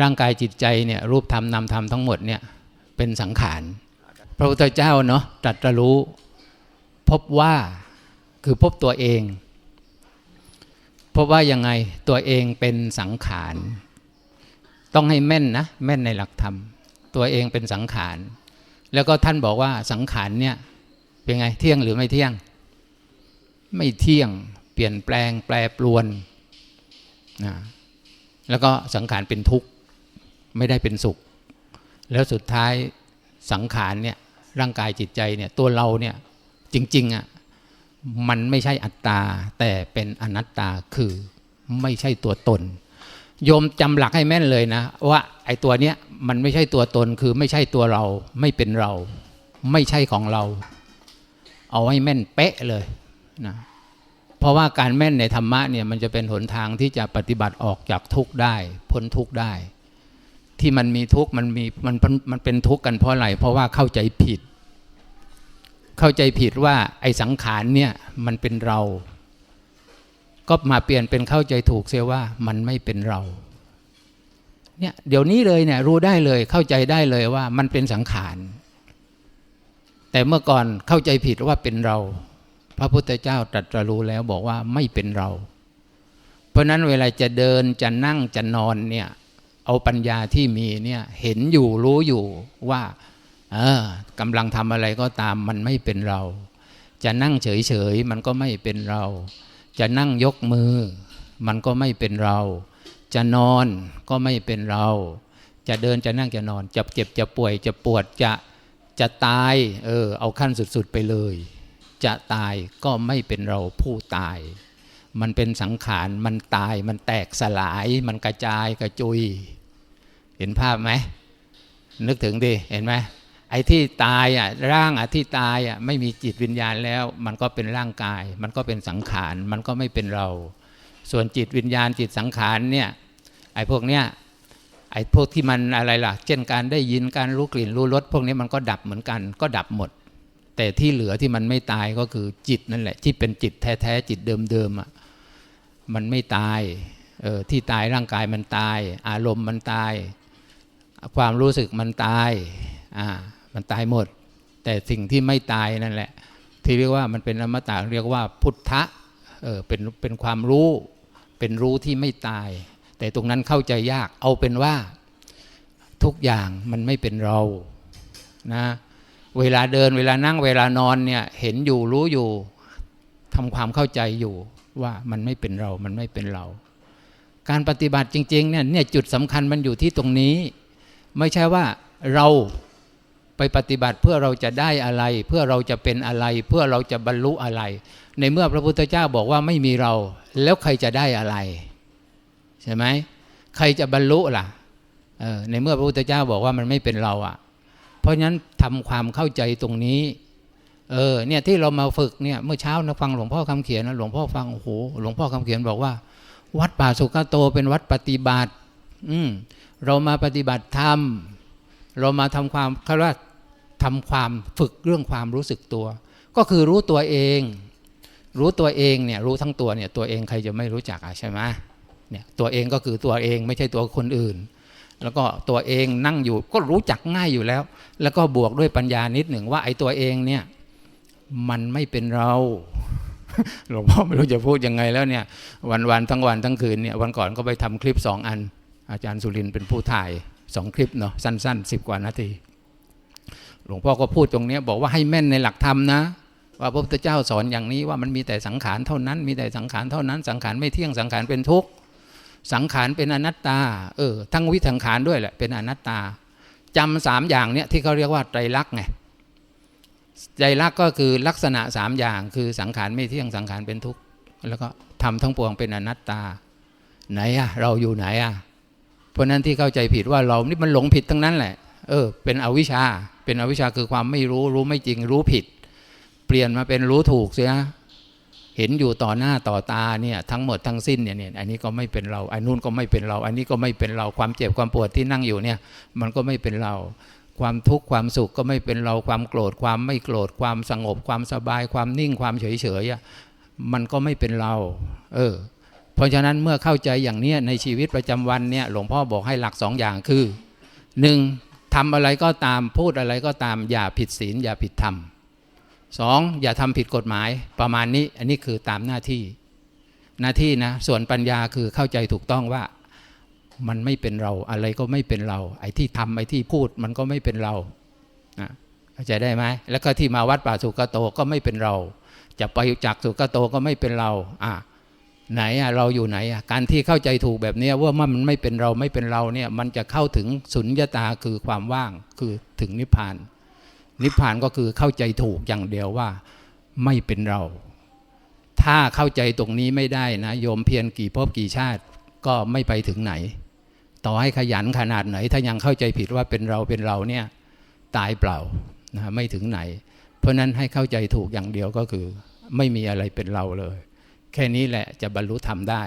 ร่างกายจิตใจเนี่ยรูปธรรมนามธรรมทั้งหมดเนี่ยเป็นสังขารพระพุทธเจ้าเนาะตรัสรู้ พบว่าคือพบตัวเอง พบว่ายังไงตัวเองเป็นสังขาร ต้องให้แม่นนะแม่นในหลักธรรม ตัวเองเป็นสังขาร แล้วก็ท่านบอกว่าสังขารเนี่ยเป็นไงเที่ยงหรือไม่เที่ยง ไม่เที่ยงเปลี่ยนแปลงแปรปรวนนะแล้วก็สังขารเป็นทุกข์ ไม่ได้เป็นสุข แล้วสุดท้ายสังขารเนี่ยร่างกายจิตใจเนี่ยตัวเราเนี่ยจริงๆอะ่ะมันไม่ใช่อัตตา แต่เป็นอนัตตาคือไม่ใช่ตัวตน โยมจำหลักให้แม่นเลยนะ ว่าไอ้ตัวเนี้ยมันไม่ใช่ตัวตนคือไม่ใช่ตัวเราไม่เป็นเรา ไม่ใช่ของเรา เอาให้แม่นเป๊ะเลยนะเพราะว่าการแม่นในธรรมะเนี่ยมันจะเป็นหนทางที่จะปฏิบัติออกจากทุกข์ได้ พ้นทุกข์ได้ ที่มันมีทุกข์มันมีมันมันเป็นทุกข์กันเพราะอะไรเพราะว่าเข้าใจผิด เข้าใจผิดว่าไอ้สังขารเนี่ยมันเป็นเรา ก็มาเปลี่ยนเป็นเข้าใจถูกเสียว่ามันไม่เป็นเราเนี่ยเดี๋ยวนี้เลยเนี่ยรู้ได้เลยเข้าใจได้เลยว่ามันเป็นสังขาร แต่เมื่อก่อนเข้าใจผิดว่าเป็นเรา พระพุทธเจ้าตรัสรู้แล้วบอกว่าไม่เป็นเรา เพราะนั้นเวลาจะเดินจะนั่งจะนอนเนี่ย เอาปัญญาที่มีเนี่ยเห็นอยู่รู้อยู่ว่า เออกำลังทำอะไรก็ตามมันไม่เป็นเรา จะนั่งเฉยๆมันก็ไม่เป็นเรา จะนั่งยกมือ มันก็ไม่เป็นเรา จะนอนก็ไม่เป็นเรา จะเดินจะนั่งจะนอนจะเจ็บจะป่วยจะปวดจะจะตายเออเอาขั้นสุดๆไปเลย จะตายก็ไม่เป็นเราผู้ตาย มันเป็นสังขารมันตายมันแตกสลาย มันกระจายกระจุย เห็นภาพไหม นึกถึงดิ เห็นไหมไอ้ที่ตายอะร่างอะที่ตายอะไม่มีจิตวิญญาณแล้ว มันก็เป็นร่างกาย มันก็เป็นสังขาร มันก็ไม่เป็นเรา ส่วนจิตวิญญาณจิตสังขารเนี่ยไอ้พวกเนี้ยไอ้พวกที่มันอะไรล่ะ เช่นการได้ยินการรู้กลิ่นรู้รสพวกนี้มันก็ดับเหมือนกัน ก็ดับหมด แต่ที่เหลือที่มันไม่ตายก็คือจิตนั่นแหละ ที่เป็นจิตแท้ๆจิตเดิมๆอะมันไม่ตายเออที่ตายร่างกายมันตาย อารมณ์มันตาย ความรู้สึกมันตายอ่ามันตายหมด แต่สิ่งที่ไม่ตายนั่นแหละ ที่เรียกว่ามันเป็นอมตะเรียกว่าพุทธะเออเป็นเป็นความรู้เป็นรู้ที่ไม่ตาย แต่ตรงนั้นเข้าใจยากเอาเป็นว่าทุกอย่างมันไม่เป็นเรานะเวลาเดินเวลานั่งเวลานอนเนี่ยเห็นอยู่รู้อยู่ทำความเข้าใจอยู่ว่ามันไม่เป็นเรา มันไม่เป็นเรา การปฏิบัติจริงๆเนี่ยเนี่ยจุดสำคัญมันอยู่ที่ตรงนี้ ไม่ใช่ว่าเราไปปฏิบัติเพื่อเราจะได้อะไร เพื่อเราจะเป็นอะไร เพื่อเราจะบรรลุอะไร ในเมื่อพระพุทธเจ้าบอกว่าไม่มีเรา แล้วใครจะได้อะไร ใช่ไหมใครจะบรรลุล่ะในเมื่อพระพุทธเจ้าบอกว่ามันไม่เป็นเราอะ่ะ เพราะฉะนั้นทำความเข้าใจตรงนี้เออเนี่ยที่เรามาฝึกเนี่ยเมื่อเช้านะฟังหลวงพ่อคำเขียนนะหลวงพ่อฟังโอ้โหหลวงพ่อคำเขียนบอกว่า วัดป่าสุกโตเป็นวัดปฏิบัติ อืม เรามาปฏิบัติธรรม เรามาทำความเขาว่าทำความฝึกเรื่องความรู้สึกตัว ก็คือรู้ตัวเอง รู้ตัวเองเนี่ยรู้ทั้งตัวเนี่ยตัวเองใครจะไม่รู้จักอะใช่ไหมเนี่ยตัวเองก็คือตัวเองไม่ใช่ตัวคนอื่น แล้วก็ตัวเองนั่งอยู่ก็รู้จักง่ายอยู่แล้ว แล้วก็บวกด้วยปัญญานิดหนึ่งว่าไอ้ตัวเองเนี่ยมันไม่เป็นเราหลวงพ่อไม่รู้จะพูดยังไงแล้วเนี่ยวันวันทั้งวันทั้งคืนเนี่ยวันก่อนก็ไปทำคลิปสองอัน อาจารย์สุรินเป็นผู้ถ่ายสองคลิปเนาะสั้นๆสิบกว่านาที หลวงพ่อก็พูดตรงนี้บอกว่าให้แม่นในหลักธรรมนะ ว่าพระพุทธเจ้าสอนอย่างนี้ว่ามันมีแต่สังขารเท่านั้นมีแต่สังขารเท่านั้น สังขารไม่เที่ยงสังขารเป็นทุกข์สังขารเป็นอนัตตาเออทั้งวิสังขารด้วยแหละเป็นอนัตตาจำสามอย่างเนี้ยที่เขาเรียกว่าไตรลักษณ์ไงไตรลักษณ์ก็คือลักษณะสามอย่างคือสังขารไม่เที่ยงสังขารเป็นทุกข์แล้วก็ทำทั้งปวงเป็นอนัตตา ไหนอะเราอยู่ไหนอะ เพราะนั้นที่เข้าใจผิดว่าเรานี่มันหลงผิดทั้งนั้นแหละ เออ เป็นอวิชชา เป็นอวิชชาคือความไม่รู้รู้ไม่จริงรู้ผิด เปลี่ยนมาเป็นรู้ถูกเสียเห็นอยู่ต่อหน้าต่อตาเนี่ยทั้งหมดทั้งสิ้นเนี่ยเนี่ยอันนี้ก็ไม่เป็นเราอันนู้นก็ไม่เป็นเรา อันนี้ก็ไม่เป็นเราความเจ็บความปวดที่นั่งอยู่เนี่ยมันก็ไม่เป็นเรา ความทุกข์ความสุขก็ไม่เป็นเราความโกรธความไม่โกรธความสงบความสบาย ความนิ่งความเฉยเฉยอะมันก็ไม่เป็นเรา เออ เพราะฉะนั้นเมื่อเข้าใจอย่างนี้ในชีวิตประจำวันเนี่ยหลวงพ่อบอกให้หลักสองอย่างคือหนึ่งทำอะไรก็ตามพูดอะไรก็ตาม อย่าผิดศีลอย่าผิดธรรมสองอย่าทำผิดกฎหมายประมาณนี้อันนี้คือตามหน้าที่ หน้าที่นะส่วนปัญญาคือเข้าใจถูกต้องว่ามันไม่เป็นเราอะไรก็ไม่เป็นเรา ไอ้ที่ทำไอ้ที่พูดมันก็ไม่เป็นเรานะเข้าใจได้ไหมแล้วก็ที่มาวัดป่าสุกโตก็ไม่เป็นเรา จะไปจากสุกโตก็ไม่เป็นเราอะ ไหนอะเราอยู่ไหนอะการที่เข้าใจถูกแบบนี้ว่ามันไม่เป็นเราไม่เป็นเราเนี่ยมันจะเข้าถึงสุญญตาคือความว่างคือถึงนิพพาน นิพพานก็คือเข้าใจถูกอย่างเดียวว่าไม่เป็นเรา ถ้าเข้าใจตรงนี้ไม่ได้นะโยมเพียรกี่ภพกี่ชาติก็ไม่ไปถึงไหน ต่อให้ขยันขนาดไหน ถ้ายังเข้าใจผิดว่าเป็นเราเป็นเราเนี่ยตายเปล่านะไม่ถึงไหน เพราะนั้นให้เข้าใจถูกอย่างเดียวก็คือ ไม่มีอะไรเป็นเราเลย แค่นี้แหละจะบรรลุธรรมได้